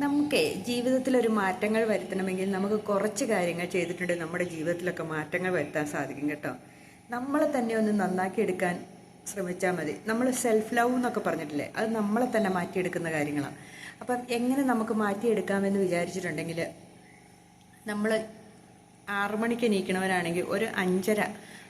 നമുക്ക് ജീവിതത്തിൽ ഒരു മാറ്റങ്ങൾ വരുത്തണമെങ്കിൽ നമുക്ക് കുറച്ച് കാര്യങ്ങൾ ചെയ്തിട്ടുണ്ട് നമ്മുടെ ജീവിതത്തിലൊക്കെ മാറ്റങ്ങൾ വരുത്താൻ സാധിക്കും കേട്ടോ. നമ്മളെ തന്നെ ഒന്ന് നന്നാക്കി എടുക്കാൻ ശ്രമിച്ചാൽ മതി. നമ്മൾ സെൽഫ് ലവ് എന്നൊക്കെ പറഞ്ഞിട്ടില്ലേ? അത് നമ്മളെ തന്നെ മാറ്റിയെടുക്കുന്ന കാര്യങ്ങളാണ്. അപ്പം എങ്ങനെ നമുക്ക് മാറ്റിയെടുക്കാമെന്ന് വിചാരിച്ചിട്ടുണ്ടെങ്കിൽ നമ്മൾ ആറു മണിക്ക് എണീക്കണവരാണെങ്കിൽ ഒരു അഞ്ചര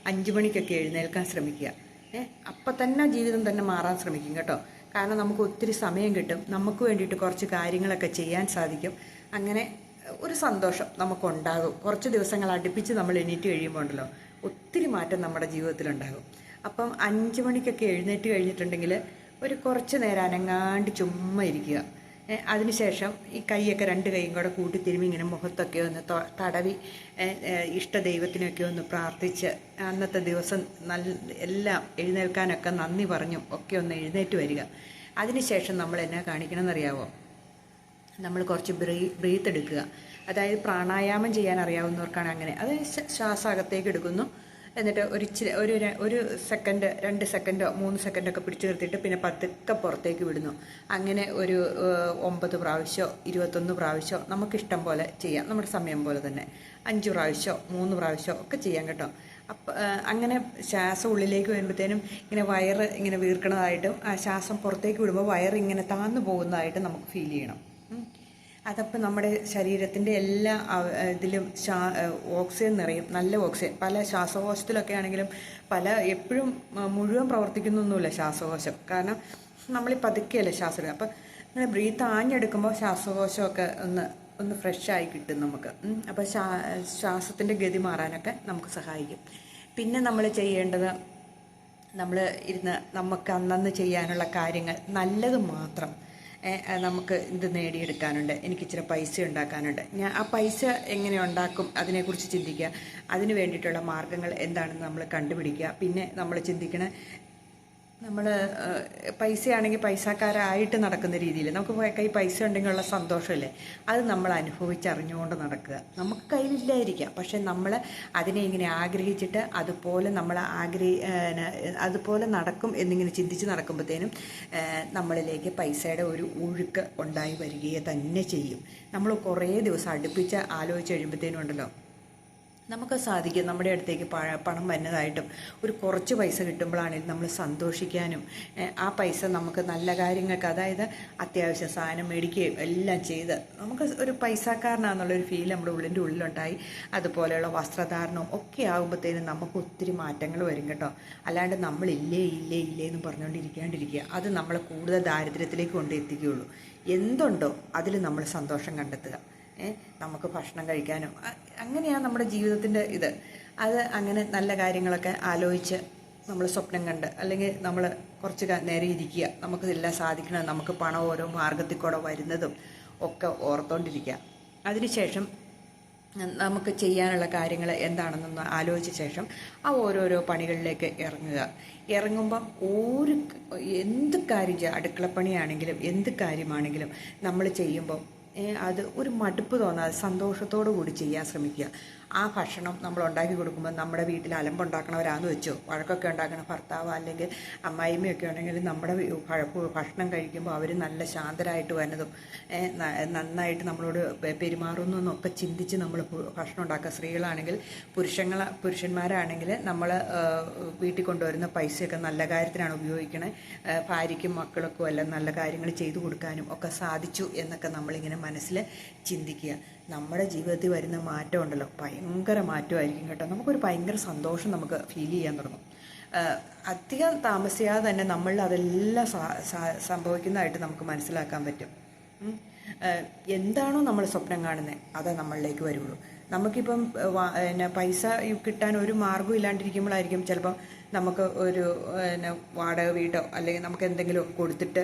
അഞ്ച് മണിക്കൊക്കെ എഴുന്നേൽക്കാൻ ശ്രമിക്കുക. ഏഹ് അപ്പം തന്നെ ജീവിതം തന്നെ മാറാൻ ശ്രമിക്കും കേട്ടോ. കാരണം നമുക്ക് ഒത്തിരി സമയം കിട്ടും. നമുക്ക് വേണ്ടിയിട്ട് കുറച്ച് കാര്യങ്ങളൊക്കെ ചെയ്യാൻ സാധിക്കും. അങ്ങനെ ഒരു സന്തോഷം നമുക്കുണ്ടാകും. കുറച്ച് ദിവസങ്ങൾ അടുപ്പിച്ച് നമ്മൾ എണീറ്റ് കഴിയുമ്പോൾ ഉണ്ടല്ലോ ഒത്തിരി മാറ്റം നമ്മുടെ ജീവിതത്തിലുണ്ടാകും. അപ്പം അഞ്ച് മണിക്കൊക്കെ എഴുന്നേറ്റ് കഴിഞ്ഞിട്ടുണ്ടെങ്കിൽ ഒരു കുറച്ച് നേരം അനങ്ങാണ്ട് ചുമ്മാ ഇരിക്കുക. അതിനുശേഷം ഈ കൈയൊക്കെ രണ്ട് കൈയും കൂടെ കൂട്ടി തിരുമ്മി ഇങ്ങനെ മുഖത്തൊക്കെ ഒന്ന് തടവി ഇഷ്ട ദൈവത്തിനൊക്കെ ഒന്ന് പ്രാർത്ഥിച്ച് അന്നത്തെ ദിവസം നല്ല എല്ലാം എഴുന്നേൽക്കാനൊക്കെ നന്ദി പറഞ്ഞും ഒക്കെ ഒന്ന് എഴുന്നേറ്റ് വരിക. അതിനുശേഷം നമ്മൾ എന്നാ കാണിക്കണമെന്നറിയാവോ? നമ്മൾ കുറച്ച് ബ്രീ ബ്രീത്ത് എടുക്കുക. അതായത് പ്രാണായാമം ചെയ്യാൻ അറിയാവുന്നവർക്കാണ് അങ്ങനെ. അത് ശ്വാസാകത്തേക്ക് എടുക്കുന്നു. എന്നിട്ട് ഒരു ഇച്ചിരി ഒരു ഒരു സെക്കൻഡ് രണ്ട് സെക്കൻഡോ മൂന്ന് സെക്കൻഡൊക്കെ പിടിച്ചു നിർത്തിയിട്ട് പിന്നെ പതുക്കെ പുറത്തേക്ക് വിടുന്നു. അങ്ങനെ ഒരു ഒമ്പത് പ്രാവശ്യമോ ഇരുപത്തൊന്ന് പ്രാവശ്യമോ നമുക്കിഷ്ടം പോലെ ചെയ്യാം. നമ്മുടെ സമയം പോലെ തന്നെ. അഞ്ച് പ്രാവശ്യമോ മൂന്ന് പ്രാവശ്യമോ ഒക്കെ ചെയ്യാം കേട്ടോ. അപ്പം അങ്ങനെ ശ്വാസം ഉള്ളിലേക്ക് വരുമ്പോഴത്തേനും ഇങ്ങനെ വയറ് ഇങ്ങനെ വീർക്കണതായിട്ടും ആ ശ്വാസം പുറത്തേക്ക് വിടുമ്പോൾ വയർ ഇങ്ങനെ താന്നു പോകുന്നതായിട്ട് നമുക്ക് ഫീൽ ചെയ്യണം. അതപ്പോൾ നമ്മുടെ ശരീരത്തിന്റെ എല്ലാ ഇതിലും ഓക്സിജൻ നിറയും നല്ല ഓക്സിജൻ. പല ശ്വാസകോശത്തിലൊക്കെ ആണെങ്കിലും പല എപ്പോഴും മുഴുവൻ പ്രവർത്തിക്കുന്നൊന്നുമില്ല ശ്വാസകോശം. കാരണം നമ്മൾ പതുക്കെയല്ലേ ശ്വാസം അപ്പം ഇങ്ങനെ ബ്രീത്ത് ആഞ്ഞെടുക്കുമ്പോൾ ശ്വാസകോശമൊക്കെ ഒന്ന് ഒന്ന് ഫ്രഷായി കിട്ടും നമുക്ക്. അപ്പോൾ ശ്വാ ശ്വാസത്തിന്റെ ഗതി മാറാനൊക്കെ നമുക്ക് സഹായിക്കും. പിന്നെ നമ്മൾ ചെയ്യേണ്ടത് നമ്മൾ ഇരുന്ന് നമുക്ക് അന്നന്ന് ചെയ്യാനുള്ള കാര്യങ്ങൾ നല്ലത് മാത്രം. നമുക്ക് ഇത് നേടിയെടുക്കാനുണ്ട്. എനിക്ക് ഇച്ചിരി പൈസ ഉണ്ടാക്കാനുണ്ട്. ഞാൻ ആ പൈസ എങ്ങനെ ഉണ്ടാക്കും അതിനെക്കുറിച്ച് ചിന്തിക്കുക. അതിന് വേണ്ടിയിട്ടുള്ള മാർഗങ്ങൾ എന്താണെന്ന് നമ്മൾ കണ്ടുപിടിക്കുക. പിന്നെ നമ്മൾ ചിന്തിക്കണ നമ്മൾ പൈസയാണെങ്കിൽ പൈസക്കാരായിട്ട് നടക്കുന്ന രീതിയിൽ നമുക്ക് കയ്യിൽ പൈസ ഉണ്ടെങ്കിൽ ഉള്ള സന്തോഷമല്ലേ? അത് നമ്മൾ അനുഭവിച്ചറിഞ്ഞുകൊണ്ട് നടക്കുക. നമുക്ക് കയ്യിലില്ലായിരിക്കാം. പക്ഷെ നമ്മൾ അതിനെ ഇങ്ങനെ ആഗ്രഹിച്ചിട്ട് അതുപോലെ നമ്മൾ ആഗ്രഹി അതുപോലെ നടക്കും എന്നിങ്ങനെ ചിന്തിച്ച് നടക്കുമ്പോഴത്തേനും നമ്മളിലേക്ക് പൈസയുടെ ഒരു ഒഴുക്ക് ഉണ്ടായി വരികയെ തന്നെ ചെയ്യും. നമ്മൾ കുറേ ദിവസം അടുപ്പിച്ച് ആലോചിച്ച് കഴിയുമ്പോഴത്തേനും ഉണ്ടല്ലോ നമുക്ക് സാധിക്കും നമ്മുടെ അടുത്തേക്ക് പണം വരുന്നതായിട്ടും. ഒരു കുറച്ച് പൈസ കിട്ടുമ്പോഴാണെങ്കിലും നമ്മൾ സന്തോഷിക്കാനും ആ പൈസ നമുക്ക് നല്ല കാര്യങ്ങൾക്ക് അതായത് അത്യാവശ്യ സാധനം മേടിക്കുകയും എല്ലാം ചെയ്ത് നമുക്ക് ഒരു പൈസക്കാരനാണെന്നുള്ളൊരു ഫീൽ നമ്മുടെ ഉള്ളിന്റെ ഉള്ളിലുണ്ടായി. അതുപോലെയുള്ള വസ്ത്രധാരണവും ഒക്കെ ആകുമ്പോഴത്തേനും നമുക്ക് ഒത്തിരി മാറ്റങ്ങൾ വരും കേട്ടോ. അല്ലാണ്ട് നമ്മളില്ലേ ഇല്ലേ ഇല്ലേ എന്ന് പറഞ്ഞുകൊണ്ടിരിക്കാണ്ടിരിക്കുക. അത് നമ്മളെ കൂടുതൽ ദാരിദ്ര്യത്തിലേക്ക് കൊണ്ടെത്തിക്കുകയുള്ളൂ. എന്തുണ്ടോ അതിൽ നമ്മൾ സന്തോഷം കണ്ടെത്തുക. നമുക്ക് ഭക്ഷണം കഴിക്കാനും. അങ്ങനെയാണ് നമ്മുടെ ജീവിതത്തിന്റെ ഇത്. അത് അങ്ങനെ നല്ല കാര്യങ്ങളൊക്കെ ആലോചിച്ച് നമ്മൾ സ്വപ്നം കണ്ട് അല്ലെങ്കിൽ നമ്മൾ കുറച്ച് നേരെ ഇരിക്കുക. നമുക്ക് ഇതെല്ലാം സാധിക്കണം. നമുക്ക് പണം ഓരോ മാർഗത്തിൽ കൂടെ വരുന്നതും ഒക്കെ ഓർത്തോണ്ടിരിക്കുക. അതിനുശേഷം നമുക്ക് ചെയ്യാനുള്ള കാര്യങ്ങൾ എന്താണെന്നൊന്ന് ആലോചിച്ച ശേഷം ആ ഓരോരോ പണികളിലേക്ക് ഇറങ്ങുക. ഇറങ്ങുമ്പം ഒരു എന്ത് കാര്യം അടുക്കളപ്പണിയാണെങ്കിലും എന്ത് കാര്യമാണെങ്കിലും നമ്മൾ ചെയ്യുമ്പം ഏ, അത് ഒരു മടുപ്പ് തോന്നാതെ സന്തോഷത്തോടു കൂടി ചെയ്യാൻ ശ്രമിക്കുക. ആ ഭക്ഷണം നമ്മൾ ഉണ്ടാക്കി കൊടുക്കുമ്പോൾ നമ്മുടെ വീട്ടിൽ അലമ്പുണ്ടാക്കണവരാന്ന് വെച്ചോ. വഴക്കൊക്കെ ഉണ്ടാക്കണ ഭർത്താവ് അല്ലെങ്കിൽ അമ്മായിമ്മയൊക്കെ ഉണ്ടെങ്കിൽ നമ്മുടെ ഭക്ഷണം കഴിക്കുമ്പോൾ അവർ നല്ല ശാന്തരായിട്ട് വരുന്നതും നന്നായിട്ട് നമ്മളോട് പെരുമാറുന്നു എന്നൊക്കെ ചിന്തിച്ച് നമ്മൾ ഭക്ഷണം ഉണ്ടാക്കുക. സ്ത്രീകളാണെങ്കിൽ പുരുഷങ്ങൾ പുരുഷന്മാരാണെങ്കിൽ നമ്മൾ വീട്ടിൽ കൊണ്ടുവരുന്ന പൈസയൊക്കെ നല്ല കാര്യത്തിനാണ് ഉപയോഗിക്കണത് ഏ, ഭാര്യയ്ക്കും മക്കൾക്കും എല്ലാം നല്ല കാര്യങ്ങൾ ചെയ്തു കൊടുക്കാനും ഒക്കെ സാധിച്ചു എന്നൊക്കെ നമ്മളിങ്ങനെ മനസ്സിൽ ചിന്തിക്കുക. നമ്മുടെ ജീവിതത്തിൽ വരുന്ന മാറ്റം ഉണ്ടല്ലോ ഭയങ്കര മാറ്റമായിരിക്കും കേട്ടോ. നമുക്കൊരു ഭയങ്കര സന്തോഷം നമുക്ക് ഫീൽ ചെയ്യാൻ തുടങ്ങും. അധികം താമസിയാതെ തന്നെ നമ്മളിൽ അതെല്ലാം സംഭവിക്കുന്നതായിട്ട് നമുക്ക് മനസ്സിലാക്കാൻ പറ്റും. എന്താണോ നമ്മൾ സ്വപ്നം കാണുന്നത് അതേ നമ്മളിലേക്ക് വരുള്ളൂ. നമുക്കിപ്പം പിന്നെ പൈസ കിട്ടാൻ ഒരു മാർഗം ഇല്ലാണ്ടിരിക്കുമ്പോഴായിരിക്കും ചിലപ്പം നമുക്ക് ഒരു പിന്നെ വാടക വീടോ അല്ലെങ്കിൽ നമുക്ക് എന്തെങ്കിലും കൊടുത്തിട്ട്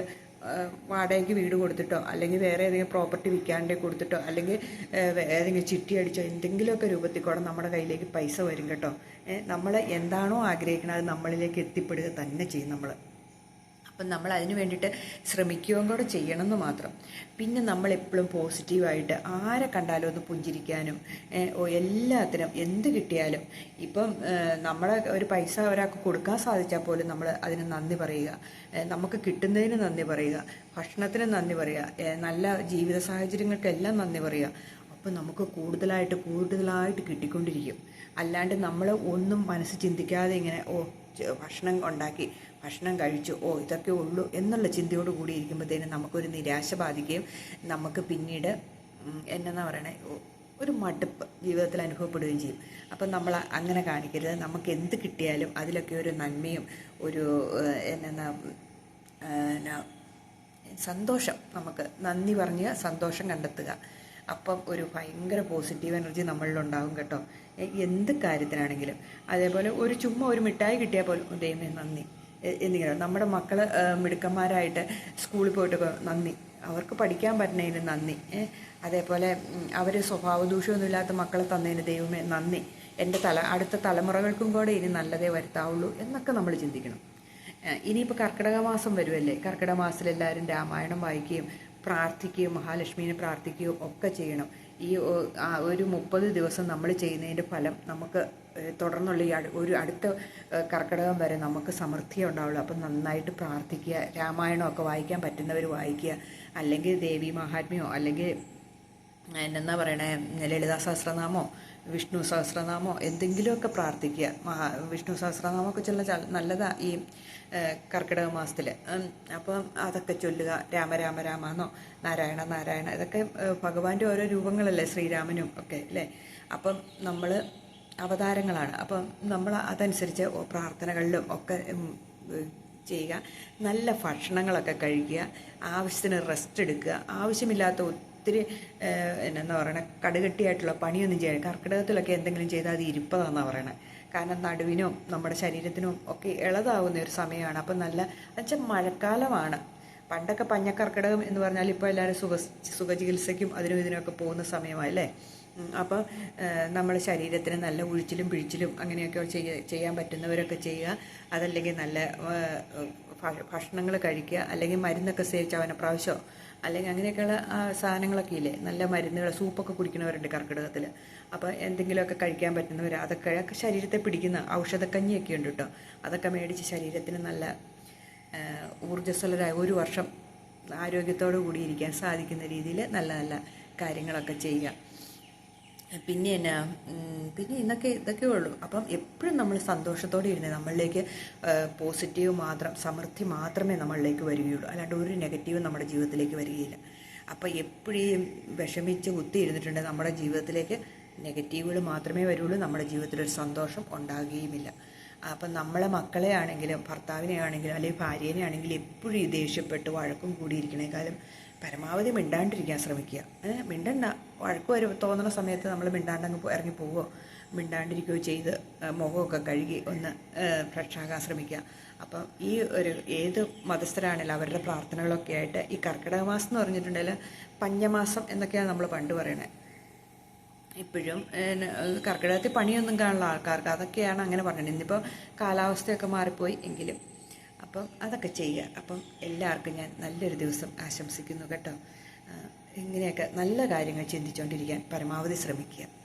വാടകയ്ക്ക് വീട് കൊടുത്തിട്ടോ അല്ലെങ്കിൽ വേറെ ഏതെങ്കിലും പ്രോപ്പർട്ടി വിൽക്കാണ്ട് കൊടുത്തിട്ടോ അല്ലെങ്കിൽ ഏതെങ്കിലും ചിട്ടി അടിച്ചോ എന്തെങ്കിലുമൊക്കെ രൂപത്തിൽ കൂടെ നമ്മുടെ കയ്യിലേക്ക് പൈസ വരും കേട്ടോ. നമ്മൾ എന്താണോ ആഗ്രഹിക്കുന്നത് അത് നമ്മളിലേക്ക് എത്തിപ്പെടുക തന്നെ ചെയ്യും നമ്മൾ അപ്പം നമ്മൾ അതിന് വേണ്ടിയിട്ട് ശ്രമിക്കുകയും കൂടെ ചെയ്യണം എന്ന് മാത്രം. പിന്നെ നമ്മൾ എപ്പോഴും പോസിറ്റീവായിട്ട് ആരെ കണ്ടാലും ഒന്ന് പുഞ്ചിരിക്കാനും ഓ എല്ലാത്തിനും എന്ത് കിട്ടിയാലും ഇപ്പം നമ്മളെ ഒരു പൈസ ഒരാൾക്ക് കൊടുക്കാൻ സാധിച്ചാൽ പോലും നമ്മൾ അതിന് നന്ദി പറയുക. നമുക്ക് കിട്ടുന്നതിന് നന്ദി പറയുക. ഭക്ഷണത്തിന് നന്ദി പറയുക. നല്ല ജീവിത സാഹചര്യങ്ങൾക്കെല്ലാം നന്ദി പറയുക. അപ്പം നമുക്ക് കൂടുതലായിട്ട് കൂടുതലായിട്ട് കിട്ടിക്കൊണ്ടിരിക്കും. അല്ലാണ്ട് നമ്മൾ ഒന്നും മനസ്സ് ചിന്തിക്കാതെ ഇങ്ങനെ ഓ ഭക്ഷണം ഉണ്ടാക്കി ഭക്ഷണം കഴിച്ചു ഓ ഇതൊക്കെ ഉള്ളൂ എന്നുള്ള ചിന്തയോട് കൂടി ഇരിക്കുമ്പോഴത്തേനും നമുക്കൊരു നിരാശ ബാധിക്കുകയും നമുക്ക് പിന്നീട് എന്നാ പറയണേ ഒരു മടുപ്പ് ജീവിതത്തിൽ അനുഭവപ്പെടുകയും ചെയ്യും. അപ്പം നമ്മൾ അങ്ങനെ കാണിക്കരുത്. നമുക്ക് എന്ത് കിട്ടിയാലും അതിലൊക്കെ ഒരു നന്മയും ഒരു എന്നാ സന്തോഷം നമുക്ക് നന്ദി പറഞ്ഞ് സന്തോഷം കണ്ടെത്തുക. അപ്പം ഒരു ഭയങ്കര പോസിറ്റീവ് എനർജി നമ്മളിലുണ്ടാകും കേട്ടോ. എന്ത് കാര്യത്തിനാണെങ്കിലും. അതേപോലെ ഒരു ചുമ്മാ ഒരു മിഠായി കിട്ടിയാൽ പോലും ദൈവമേ നന്ദി. എന്നിങ്ങനെ നമ്മുടെ മക്കൾ മിടുക്കന്മാരായിട്ട് സ്കൂളിൽ പോയിട്ട് നന്ദി. അവർക്ക് പഠിക്കാൻ പറ്റുന്നതിന് നന്ദി. അതേപോലെ അവർ സ്വഭാവ ദൂഷ്യമൊന്നുമില്ലാത്ത മക്കളെ തന്നതിന് ദൈവമേ നന്ദി. എന്റെ തല അടുത്ത തലമുറകൾക്കും കൂടെ ഇനി നല്ലതേ വരുത്താവുള്ളൂ എന്നൊക്കെ നമ്മൾ ചിന്തിക്കണം. ഇനിയിപ്പോൾ കർക്കിടക മാസം വരുമല്ലേ കർക്കിടക മാസത്തിൽ എല്ലാവരും രാമായണം വായിക്കുകയും പ്രാർത്ഥിക്കുകയും മഹാലക്ഷ്മീനെ പ്രാർത്ഥിക്കുകയും ഒക്കെ ചെയ്യണം. ഈ ഒരു മുപ്പത് ദിവസം നമ്മൾ ചെയ്യുന്നതിന്റെ ഫലം നമുക്ക് തുടർന്നുള്ള ഈ ഒരു അടുത്ത കർക്കിടകം വരെ നമുക്ക് സമൃദ്ധിയെ ഉണ്ടാവുള്ളൂ. അപ്പം നന്നായിട്ട് പ്രാർത്ഥിക്കുക രാമായണമൊക്കെ വായിക്കാൻ പറ്റുന്നവർ വായിക്കുക അല്ലെങ്കിൽ ദേവി മഹാത്മ്യമോ അല്ലെങ്കിൽ എന്നാ പറയണേ ലളിതാ സഹസ്രനാമോ വിഷ്ണു സഹസ്രനാമോ എന്തെങ്കിലുമൊക്കെ പ്രാർത്ഥിക്കുക. മഹാ വിഷ്ണു സഹസ്രനാമമൊക്കെ ചൊല്ല നല്ലതാണ് ഈ കർക്കിടക മാസത്തിൽ അപ്പം അതൊക്കെ ചൊല്ലുക. രാമ രാമ രാമാന്നോ നാരായണ നാരായണ ഇതൊക്കെ ഭഗവാന്റെ ഓരോ രൂപങ്ങളല്ലേ ശ്രീരാമനും ഒക്കെ അല്ലേ? അപ്പം നമ്മൾ അവതാരങ്ങളാണ്. അപ്പം നമ്മൾ അതനുസരിച്ച് പ്രാർത്ഥനകളിലും ഒക്കെ ചെയ്യുക. നല്ല ഭക്ഷണങ്ങളൊക്കെ കഴിക്കുക. ആവശ്യത്തിന് റെസ്റ്റ് എടുക്കുക. ആവശ്യമില്ലാത്ത ഒത്തിരി എന്നാ പറയണേ കടുകട്ടിയായിട്ടുള്ള പണിയൊന്നും ചെയ്യണം കർക്കിടകത്തിലൊക്കെ എന്തെങ്കിലും ചെയ്താൽ അത് ഇരിപ്പതാണെന്നാണ് പറയണത് കാരണം നടുവിനും നമ്മുടെ ശരീരത്തിനും ഒക്കെ ഇളതാവുന്ന ഒരു സമയമാണ്. അപ്പം നല്ല എന്നുവെച്ചാൽ മഴക്കാലമാണ്. പണ്ടൊക്കെ പഞ്ഞക്കർക്കിടകം എന്ന് പറഞ്ഞാൽ ഇപ്പോൾ എല്ലാവരും സുഖ സുഖചികിത്സയ്ക്കും അതിനും ഇതിനൊക്കെ പോകുന്ന സമയമല്ലേ അപ്പോൾ നമ്മുടെ ശരീരത്തിന് നല്ല ഉഴിച്ചിലും പിഴിച്ചിലും അങ്ങനെയൊക്കെ ചെയ്യ ചെയ്യാൻ പറ്റുന്നവരൊക്കെ ചെയ്യുക. അതല്ലെങ്കിൽ നല്ല ഭക്ഷണങ്ങൾ കഴിക്കുക. അല്ലെങ്കിൽ മരുന്നൊക്കെ സേവിച്ച് അവനപ്രാവശ്യമോ അല്ലെങ്കിൽ അങ്ങനെയൊക്കെയുള്ള സാധനങ്ങളൊക്കെ ഇല്ലേ? നല്ല മരുന്നുകൾ സൂപ്പൊക്കെ കുടിക്കുന്നവരുണ്ട് കർക്കിടകത്തിൽ അപ്പോൾ എന്തെങ്കിലുമൊക്കെ കഴിക്കാൻ പറ്റുന്നവർ അതൊക്കെ ഒക്കെ ശരീരത്തെ പിടിക്കുന്ന ഔഷധക്കഞ്ഞിയൊക്കെ ഉണ്ട് കേട്ടോ അതൊക്കെ മേടിച്ച് ശരീരത്തിന് നല്ല ഊർജസ്വലരായ ഒരു വർഷം ആരോഗ്യത്തോടു കൂടി ഇരിക്കാൻ സാധിക്കുന്ന രീതിയിൽ നല്ല നല്ല കാര്യങ്ങളൊക്കെ ചെയ്യുക പിന്നെ എന്നാ പിന്നെ ഇന്നൊക്കെ ഇതൊക്കെ ഉള്ളൂ. അപ്പം എപ്പോഴും നമ്മൾ സന്തോഷത്തോടെ ഇരുന്ന് നമ്മളിലേക്ക് പോസിറ്റീവ് മാത്രം സമൃദ്ധി മാത്രമേ നമ്മളിലേക്ക് വരികയുള്ളൂ. അല്ലാണ്ട് ഒരു നെഗറ്റീവ് നമ്മുടെ ജീവിതത്തിലേക്ക് വരികയില്ല. അപ്പം എപ്പോഴും വിഷമിച്ച് കുത്തി ഇരുന്നിട്ടുണ്ടെങ്കിൽ നമ്മുടെ ജീവിതത്തിലേക്ക് നെഗറ്റീവുകൾ മാത്രമേ വരുള്ളൂ. നമ്മുടെ ജീവിതത്തിൽ ഒരു സന്തോഷം ഉണ്ടാകുകയുമില്ല. അപ്പം നമ്മളെ മക്കളെ ആണെങ്കിലും ഭർത്താവിനെ ആണെങ്കിലും അല്ലെങ്കിൽ ഭാര്യേനെ ആണെങ്കിലും എപ്പോഴും ദേഷ്യപ്പെട്ട് വഴക്കും കൂടിയിരിക്കണേക്കാളും പരമാവധി മിണ്ടാണ്ടിരിക്കാൻ ശ്രമിക്കുക. മിണ്ടണ്ട. വഴക്ക് വരും തോന്നുന്ന സമയത്ത് നമ്മൾ മിണ്ടാണ്ടങ്ങ് ഇറങ്ങി പോവുകയോ മിണ്ടാണ്ടിരിക്കുകയോ ചെയ്ത് മുഖമൊക്കെ കഴുകി ഒന്ന് ഫ്രഷാകാൻ ശ്രമിക്കുക. അപ്പം ഈ ഒരു ഏത് മതസ്ഥരാണെങ്കിലും അവരുടെ പ്രാർത്ഥനകളൊക്കെ ആയിട്ട് ഈ കർക്കിടക മാസം എന്ന് പറഞ്ഞിട്ടുണ്ടെങ്കിൽ പഞ്ഞമാസം എന്നൊക്കെയാണ് നമ്മൾ പണ്ട് പറയണത് ഇപ്പോഴും കർക്കിടകത്തിൽ പണിയൊന്നും കാണുന്ന ആൾക്കാർക്ക് അതൊക്കെയാണ് അങ്ങനെ പറഞ്ഞത്. ഇന്നിപ്പോൾ കാലാവസ്ഥയൊക്കെ മാറിപ്പോയി എങ്കിലും അപ്പം അതൊക്കെ ചെയ്യുക. അപ്പം എല്ലാവർക്കും ഞാൻ നല്ലൊരു ദിവസം ആശംസിക്കുന്നു കേട്ടോ. ഇങ്ങനെയൊക്കെ നല്ല കാര്യങ്ങൾ ചിന്തിച്ചുകൊണ്ടിരിക്കാൻ പരമാവധി ശ്രമിക്കുക.